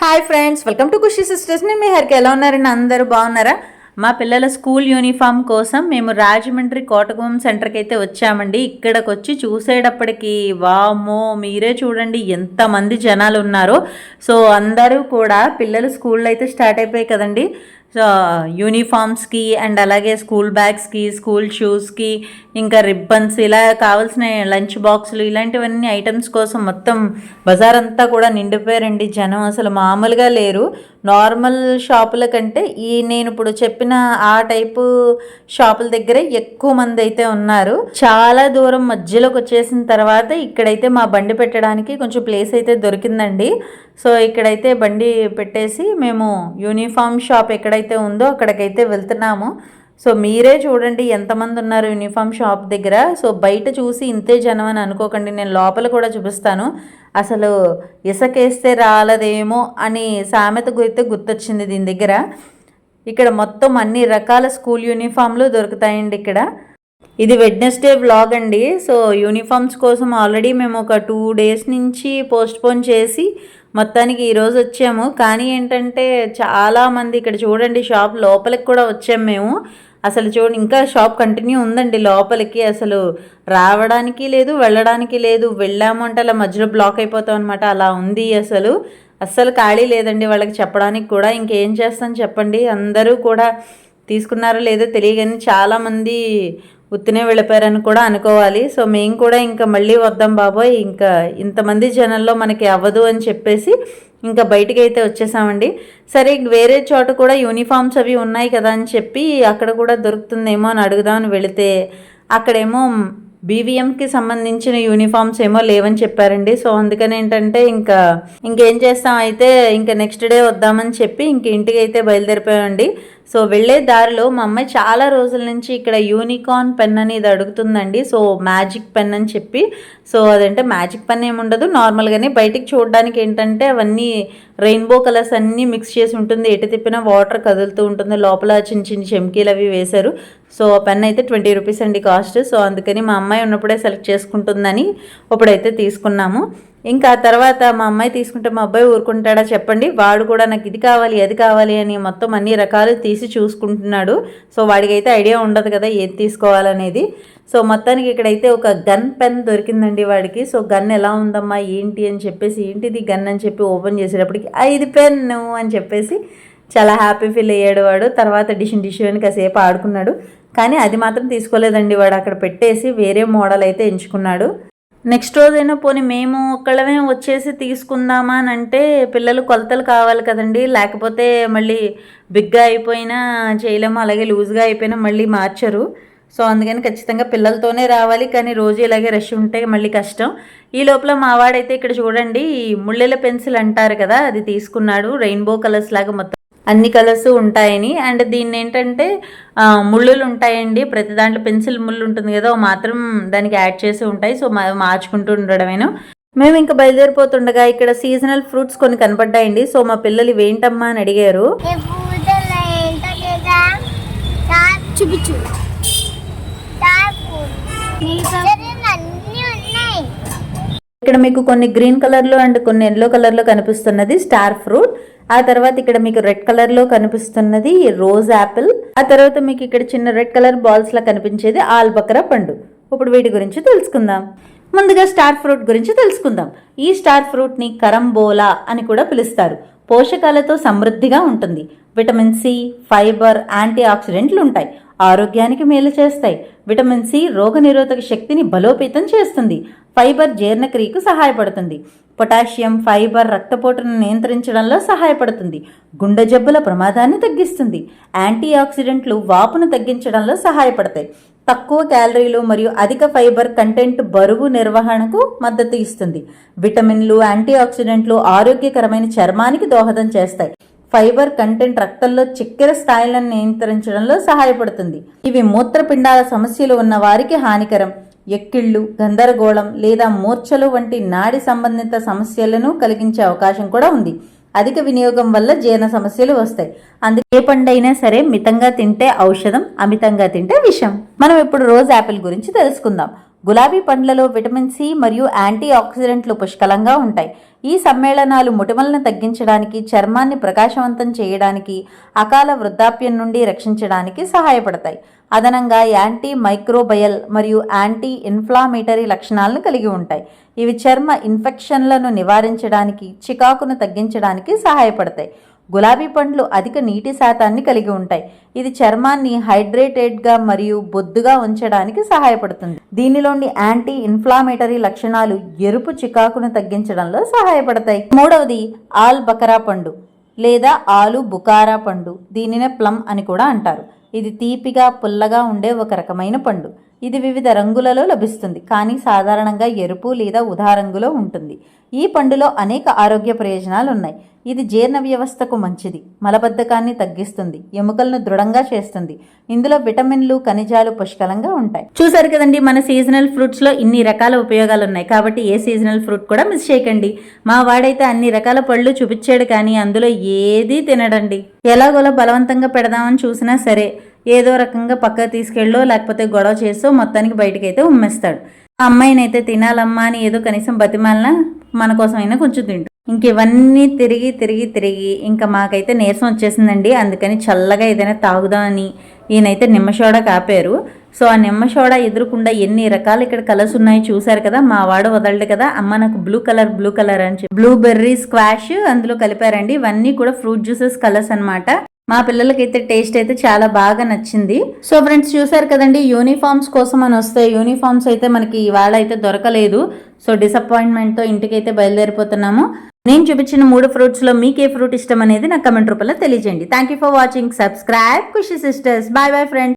Hi friends welcome to Khushi sisters. నేను మీ హరికి. ఎలా ఉన్నారండి అందరూ బాగున్నారా? మా పిల్లల స్కూల్ యూనిఫామ్ కోసం మేము రాజమండ్రి కోటగుమం సెంటర్కి అయితే వచ్చామండి. ఇక్కడికి వచ్చి చూసేటప్పటికి వామో మీరే చూడండి ఎంతమంది జనాలు ఉన్నారో సో అందరూ కూడా పిల్లలు స్కూల్లో అయితే స్టార్ట్ అయిపోయాయి కదండి. యూనిఫామ్స్కి అండ్ అలాగే స్కూల్ బ్యాగ్స్కి స్కూల్ షూస్కి ఇంకా రిబ్బన్స్ ఇలా కావాల్సిన లంచ్ బాక్సులు ఇలాంటివన్నీ ఐటమ్స్ కోసం మొత్తం బజార్ అంతా కూడా నిండిపోయారండి జనం. అసలు మామూలుగా లేరు. నార్మల్ షాపుల కంటే ఈ నేను ఇప్పుడు చెప్పిన ఆ టైపు షాపుల దగ్గరే ఎక్కువ మంది అయితే ఉన్నారు. చాలా దూరం మధ్యలోకి వచ్చేసిన తర్వాత ఇక్కడైతే మా బండి పెట్టడానికి కొంచెం ప్లేస్ అయితే దొరికిందండి. సో ఇక్కడైతే బండి పెట్టేసి మేము యూనిఫామ్ షాప్ ఎక్కడైతే ఉందో అక్కడికైతే వెళ్తున్నాము. సో మీరే చూడండి ఎంతమంది ఉన్నారు యూనిఫామ్ షాప్ దగ్గర. సో బయట చూసి ఇంతే జనం అని అనుకోకండి నేను లోపల కూడా చూపిస్తాను. అసలు ఇసకేస్తే రాలదేమో అని సామెత అయితే గుర్తొచ్చింది దీని దగ్గర. ఇక్కడ మొత్తం అన్ని రకాల స్కూల్ యూనిఫామ్లు దొరుకుతాయండి ఇక్కడ. ఇది వెడ్నెస్డే వ్లాగ్ అండి. సో యూనిఫామ్స్ కోసం ఆల్రెడీ మేము ఒక టూ డేస్ నుంచి పోస్ట్పోన్ చేసి మొత్తానికి ఈరోజు వచ్చాము. కానీ ఏంటంటే చాలామంది ఇక్కడ చూడండి షాప్ లోపలికి కూడా వచ్చాము మేము. అసలు చూడండి ఇంకా షాప్ కంటిన్యూ ఉందండి లోపలికి. అసలు రావడానికి లేదు వెళ్ళడానికి లేదు. వెళ్ళాము అంటే అలా మధ్యలో బ్లాక్ అయిపోతాం అనమాట అలా ఉంది అసలు. అస్సలు ఖాళీ లేదండి వాళ్ళకి చెప్పడానికి కూడా. ఇంకేం చేస్తాను చెప్పండి. అందరూ కూడా తీసుకున్నారో లేదో తెలియగానే చాలామంది ఉత్తినే వెళ్ళిపోయారని కూడా అనుకోవాలి. సో మేము కూడా ఇంకా మళ్ళీ వద్దాం బాబోయ్ ఇంకా ఇంతమంది జనంలో మనకి అవ్వదు అని చెప్పేసి ఇంకా బయటికి అయితే వచ్చేసామండి. సరే వేరే చోట కూడా యూనిఫామ్స్ అవి ఉన్నాయి కదా అని చెప్పి అక్కడ కూడా దొరుకుతుందేమో అని అడుగుదామని వెళితే అక్కడేమో బీవీఎంకి సంబంధించిన యూనిఫామ్స్ ఏమో లేవని చెప్పారండి. సో అందుకని ఏంటంటే ఇంకా ఇంకేం చేస్తాం అయితే ఇంకా నెక్స్ట్ డే వద్దామని చెప్పి ఇంక ఇంటికి అయితే బయలుదేరిపోయామండి. సో వెళ్ళే దారిలో మా అమ్మాయి చాలా రోజుల నుంచి ఇక్కడ యూనికార్న్ పెన్ అనేది అడుగుతుందండి. సో మ్యాజిక్ పెన్ అని చెప్పి. సో అదంటే మ్యాజిక్ పెన్ ఏమి ఉండదు. నార్మల్గానే బయటికి చూడడానికి ఏంటంటే అవన్నీ రెయిన్బో కలర్స్ అన్నీ మిక్స్ చేసి ఉంటుంది. ఎటు తిప్పినా వాటర్ కదులుతూ ఉంటుంది. లోపల చిన్న చిన్న చెమ్కీలు అవి వేశారు. సో పెన్ అయితే ట్వంటీ రూపీస్ అండి కాస్ట్. సో అందుకని మా అమ్మాయి ఉన్నప్పుడే సెలెక్ట్ చేసుకుంటుందని ఇప్పుడైతే తీసుకున్నాము. ఇంకా తర్వాత మా అమ్మాయి తీసుకుంటే మా అబ్బాయి ఊరుకుంటాడా చెప్పండి. వాడు కూడా నాకు ఇది కావాలి అది కావాలి అని మొత్తం అన్ని రకాలు తీసి చూసుకుంటున్నాడు. సో వాడికి అయితే ఐడియా ఉండదు కదా ఏది తీసుకోవాలనేది. సో మొత్తానికి ఇక్కడైతే ఒక గన్ పెన్ దొరికిందండి వాడికి. సో గన్ ఎలా ఉందమ్మా ఏంటి అని చెప్పేసి ఏంటిది గన్ అని చెప్పి ఓపెన్ చేసేటప్పటికి ఐదు పెన్ను అని చెప్పేసి చాలా హ్యాపీ ఫీల్ అయ్యాడు వాడు. తర్వాత డిషన్ డిష్ అని కాసేపు ఆడుకున్నాడు. కానీ అది మాత్రం తీసుకోలేదండి వాడు. అక్కడ పెట్టేసి వేరే మోడల్ అయితే ఎంచుకున్నాడు. నెక్స్ట్ రోజైనా పోనీ మేము ఒక్కళ్ళమే వచ్చేసి తీసుకుందామా అని అంటే పిల్లలు కొలతలు కావాలి కదండి. లేకపోతే మళ్ళీ బిగ్గా అయిపోయినా చేయలేము అలాగే లూజ్గా అయిపోయినా మళ్ళీ మార్చరు. సో అందుకని ఖచ్చితంగా పిల్లలతోనే రావాలి. కానీ రోజు ఇలాగే రష్ ఉంటే మళ్ళీ కష్టం. ఈ లోపల మావాడైతే ఇక్కడ చూడండి ముళ్ళెల పెన్సిల్ అంటారు కదా అది తీసుకున్నాడు. రెయిన్బో కలర్స్ లాగా మొత్తం అన్ని కలర్స్ ఉంటాయని. అండ్ దీన్ని ఏంటంటే ముళ్ళులు ఉంటాయండి. ప్రతి దాంట్లో పెన్సిల్ ముళ్ళు ఉంటుంది కదా మాత్రం దానికి యాడ్ చేసి ఉంటాయి. సో మార్చుకుంటూ ఉండడమేను. మేము ఇంకా బయలుదేరిపోతుండగా ఇక్కడ సీజనల్ ఫ్రూట్స్ కొన్ని కనపడ్డాయండి. సో మా పిల్లలు ఇవేంటమ్మా అని అడిగారు. చూపించు ఇక్కడ మీకు కొన్ని గ్రీన్ కలర్లో అండ్ కొన్ని ఎల్లో కలర్లో కనిపిస్తున్నది. Star fruit. ఆ తర్వాత ఇక్కడ మీకు రెడ్ కలర్లో కనిపిస్తున్నది రోజ్ యాపిల్ ఆ తర్వాత మీకు ఇక్కడ చిన్న రెడ్ కలర్ బాల్స్ లా కనిపించేది ఆల్బకరా పండు. ఇప్పుడు వీటి గురించి తెలుసుకుందాం. ముందుగా స్టార్ ఫ్రూట్ గురించి తెలుసుకుందాం. ఈ స్టార్ ఫ్రూట్ని కరంబోలా అని కూడా పిలుస్తారు. పోషకాలతో సమృద్ధిగా ఉంటుంది. విటమిన్ సి ఫైబర్ యాంటీ ఆక్సిడెంట్లు ఉంటాయి. ఆరోగ్యానికి మేలు చేస్తాయి. విటమిన్ సి రోగనిరోధక శక్తిని బలోపేతం చేస్తుంది. ఫైబర్ జీర్ణక్రియకు సహాయపడుతుంది. పొటాషియం ఫైబర్ రక్తపోటును నియంత్రించడంలో సహాయపడుతుంది. గుండె జబ్బుల ప్రమాదాన్ని తగ్గిస్తుంది. యాంటీ ఆక్సిడెంట్లు వాపును తగ్గించడంలో సహాయపడతాయి. తక్కువ క్యాలరీలు మరియు అధిక ఫైబర్ కంటెంట్ బరువు నిర్వహణకు మద్దతు ఇస్తుంది. విటమిన్లు యాంటీ ఆక్సిడెంట్లు ఆరోగ్యకరమైన చర్మానికి దోహదం చేస్తాయి. ఫైబర్ కంటెంట్ రక్తంలో చక్కెర స్థాయిలను నియంత్రించడంలో సహాయపడుతుంది. ఇవి మూత్రపిండాల సమస్యలు ఉన్న వారికి హానికరం. ఎక్కిళ్ళు గందరగోళం లేదా మూర్ఛలు వంటి నాడి సంబంధిత సమస్యలను కలిగించే అవకాశం కూడా ఉంది. అధిక వినియోగం వల్ల జీర్ణ సమస్యలు వస్తాయి. అందుకే ఏ పండైనా సరే మితంగా తింటే ఔషధం అమితంగా తింటే విషం. మనం ఇప్పుడు రోజ్ యాపిల్ గురించి తెలుసుకుందాం. గులాబీ పండ్లలో విటమిన్ సి మరియు యాంటీ ఆక్సిడెంట్లు పుష్కలంగా ఉంటాయి. ఈ సమ్మేళనాలు మొటిమలను తగ్గించడానికి చర్మాన్ని ప్రకాశవంతం చేయడానికి అకాల వృద్ధాప్యం నుండి రక్షించడానికి సహాయపడతాయి. అదనంగా యాంటీ మైక్రోబయల్ మరియు యాంటీ ఇన్ఫ్లామేటరీ లక్షణాలను కలిగి ఉంటాయి. ఇవి చర్మ ఇన్ఫెక్షన్లను నివారించడానికి చికాకును తగ్గించడానికి సహాయపడతాయి. గులాబీ పండ్లు అధిక నీటి శాతాన్ని కలిగి ఉంటాయి. ఇది చర్మాన్ని హైడ్రేటెడ్గా మరియు బొద్దుగా ఉంచడానికి సహాయపడుతుంది. దీనిలోని యాంటీ ఇన్ఫ్లామేటరీ లక్షణాలు ఎరుపు చికాకును తగ్గించడంలో సహాయపడతాయి. మూడవది ఆల్ బకరా పండు లేదా ఆలు బుకారా పండు. దీనినే ప్లమ్ అని కూడా అంటారు. ఇది తీపిగా పుల్లగా ఉండే ఒక రకమైన పండు. ఇది వివిధ రంగులలో లభిస్తుంది కానీ సాధారణంగా ఎరుపు లేదా ఉదా రంగులో ఉంటుంది. ఈ పండులో అనేక ఆరోగ్య ప్రయోజనాలు ఉన్నాయి. ఇది జీర్ణ వ్యవస్థకు మంచిది మలబద్ధకాన్ని తగ్గిస్తుంది ఎముకలను దృఢంగా చేస్తుంది. ఇందులో విటమిన్లు ఖనిజాలు పుష్కలంగా ఉంటాయి. చూసారు కదండి మన సీజనల్ ఫ్రూట్స్లో ఇన్ని రకాల ఉపయోగాలు ఉన్నాయి. కాబట్టి ఏ సీజనల్ ఫ్రూట్ కూడా మిస్ చేయకండి. మా వాడైతే అన్ని రకాల పళ్ళు చూపించాడు కానీ అందులో ఏది తినడండి. ఎలాగోలా బలవంతంగా పెడదామని చూసినా సరే ఏదో రకంగా పక్కకు తీసుకెళ్ళో లేకపోతే గొడవ చేసో మొత్తానికి బయటకైతే ఉమ్మేస్తాడు. ఆ అమ్మాయినైతే తినాలమ్మా అని ఏదో కనీసం బతిమాలన మన కోసమైనా కొంచెం తింటు ఇంక ఇవన్నీ తిరిగి తిరిగి తిరిగి ఇంకా మాకైతే నీరసం వచ్చేసిందండి. అందుకని చల్లగా ఏదైనా తాగుదామని ఈయనైతే నిమ్మషోడా కాపారు. సో ఆ నిమ్మషోడా ఎదురుకుండా ఎన్ని రకాలు ఇక్కడ కలర్స్ ఉన్నాయో చూశారు కదా? మా వాడు వదలడు కదా? అమ్మ నాకు బ్లూ కలర్ బ్లూ కలర్ అని చెప్పి. బ్లూ బెర్రీ స్క్వాష్ అందులో కలిపారండి. ఇవన్నీ కూడా ఫ్రూట్ జ్యూసెస్ కలర్స్ అన్నమాట. మా పిల్లలకైతే టేస్ట్ అయితే చాలా బాగా నచ్చింది. సో ఫ్రెండ్స్ చూసారు కదండి యూనిఫామ్స్ కోసం అని వస్తే యూనిఫామ్స్ అయితే మనకి ఇవాళ అయితే దొరకలేదు. సో డిసప్పాయింట్మెంట్తో ఇంటికైతే బయలుదేరిపోతున్నాము. నేను చూపించిన మూడు ఫ్రూట్స్లో మీకు ఏ ఫ్రూట్ ఇష్టం అనేది నాకు కమెంట్ రూపంలో తెలియజేయండి. Thank you for watching subscribe Khushi sisters bye bye friends